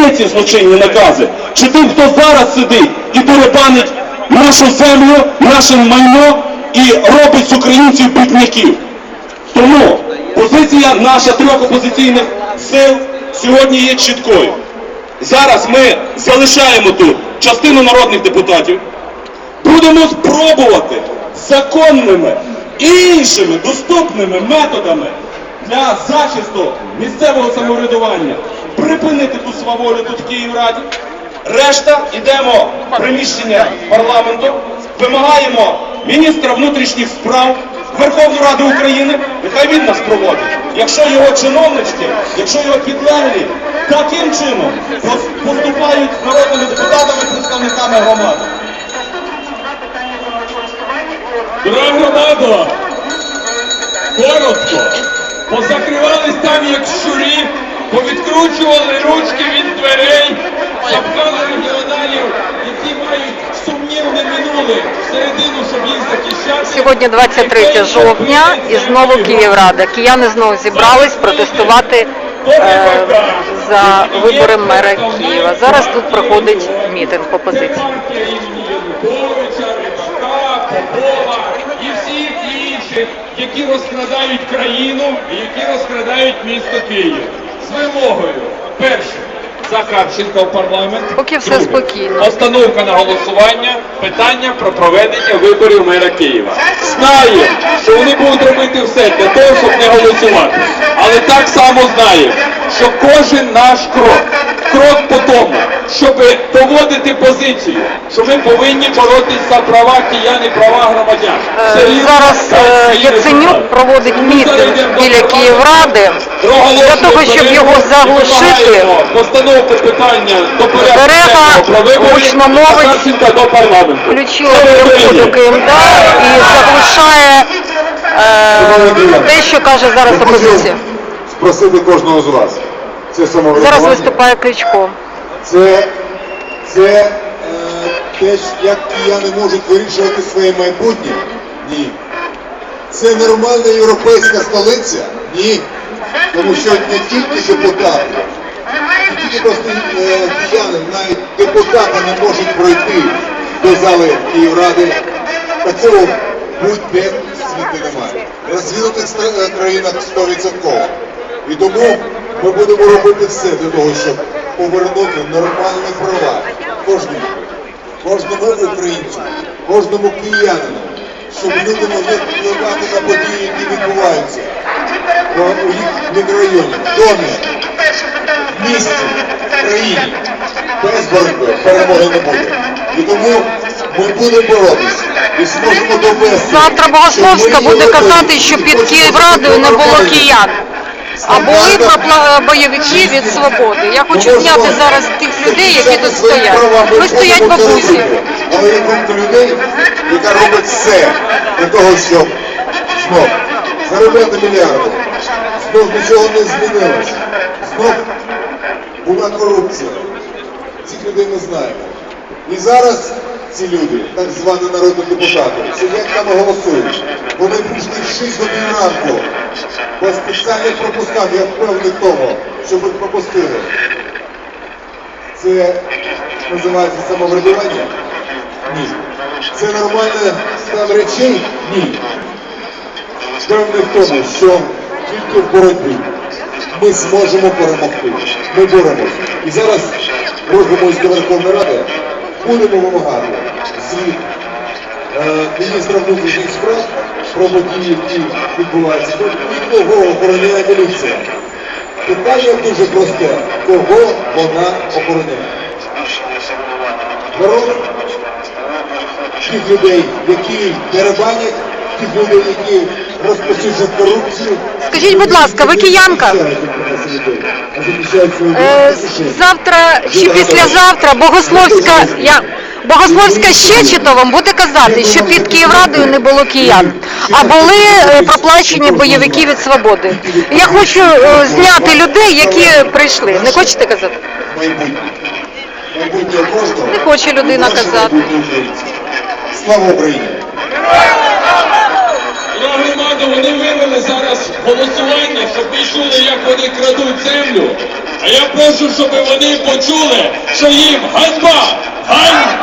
де ці злочинні накази? Чи тим, хто зараз сидить і деребанить нашу землю, наше майно і робить з українців бідняків? Тому позиція наша трьох опозиційних сил сьогодні є чіткою. Зараз ми залишаємо тут частину народних депутатів, будемо спробувати законними іншими доступними методами для захисту місцевого самоврядування припинити ту сваволю тут в Київраді. Решта йдемо в приміщення парламенту, вимагаємо міністра внутрішніх справ Верховної Ради України, нехай він нас проводить. Якщо його чиновнички, якщо його підлеглі таким чином поступають народними депутатами, представниками громади. Дорога громада, коротко, позакривались там як щурі, повідкручували ручки від дверей, запхали регіоналів, які мають сумнівне минуле всередину, щоб їх захищати. Сьогодні 23 жовтня і знову Київрада. Кияни знову зібрались протестувати е, за вибори мера Києва. Зараз тут проходить мітинг опозиції. Які розкрадають країну і які розкрадають місто Київ. З вимогою, перше, Захарченка в парламент. Поки все спокійно. Остановка на голосування питання про проведення виборів мера Києва. Знає, що вони будуть робити все для того, щоб не голосувати. Але так само знає, що кожен наш крок, крок по тому, щоб доводити позицію, що ми повинні боротися за права киян і права громадян. Е, Це Зараз е. Яценюк проводить мітинг біля. Київради для того, щоб його заглушити. Постановку питання до порядку про вибори гучномовець Захарченка до Україні! І заглушає е, те, що каже зараз опозиція. Спросити кожного з вас. Це Зараз виступає Кличко. Це, це е, те, як кияни можуть вирішувати своє майбутнє? Ні. Це нормальна європейська столиця? Ні. Тому що не тільки депутати, не тільки просто е, кияни, навіть депутати не можуть пройти до зали Київради. Такого будь-де в світі немає. Розвинутих е, країнах 100%. І тому ми будемо робити все для того, щоб повернути нормальні права кожному, кожному українцю, кожному киянину, щоб люди могли впливати на події, які відбуваються у їх мікрорайоні, в домі, в місті, в країні. Без боротьби перемоги не буде. І тому ми будемо боротися і зможемо довести. Завтра Богословська буде казати, що під Київрадою не було киян. А були пропла- бойовики від свободи. Я хочу зняти зараз тих людей, які тут стоять. Ви стоять бабусі. Але є група людей, яка робить все для того, щоб знов заробляти мільярди. Знов нічого не змінилось. Знов була корупція. Цих людей ми знаємо. І зараз ці люди, так звані народні депутати, сидять там і голосують. Вони прийшли в 6 годин ранку по спеціальних пропусках, я впевнений в тому, щоб їх пропустили. Це називається самоврядування? Ні. Це нормальний стан речей? Ні. Впевнений в тому, що тільки в боротьбі ми зможемо перемогти. Ми боремось. І зараз Рожгомольська Верховна Рада будемо вимагати звіт е, міністра внутрішніх справ про події, які відбуваються. І кого охороняє міліція. Питання дуже просте. Кого вона охороняє? Народ тих людей, які деребанять, тих людей, які розпочують корупцію. Скажіть, будь ласка, ви киянка? Е, завтра чи післязавтра Богословська, я, Богословська Щечетовим буде казати, що під Київрадою не було киян, а були е, проплачені бойовики від свободи. Я хочу е, зняти людей, які прийшли. Не хочете казати? Не хоче людина казати. Слава Україні! Дорога громада, вони вивели зараз голосування, щоб ви чули, як вони крадуть землю. А я прошу, щоб вони почули, що їм! Ганьба! Ганьба!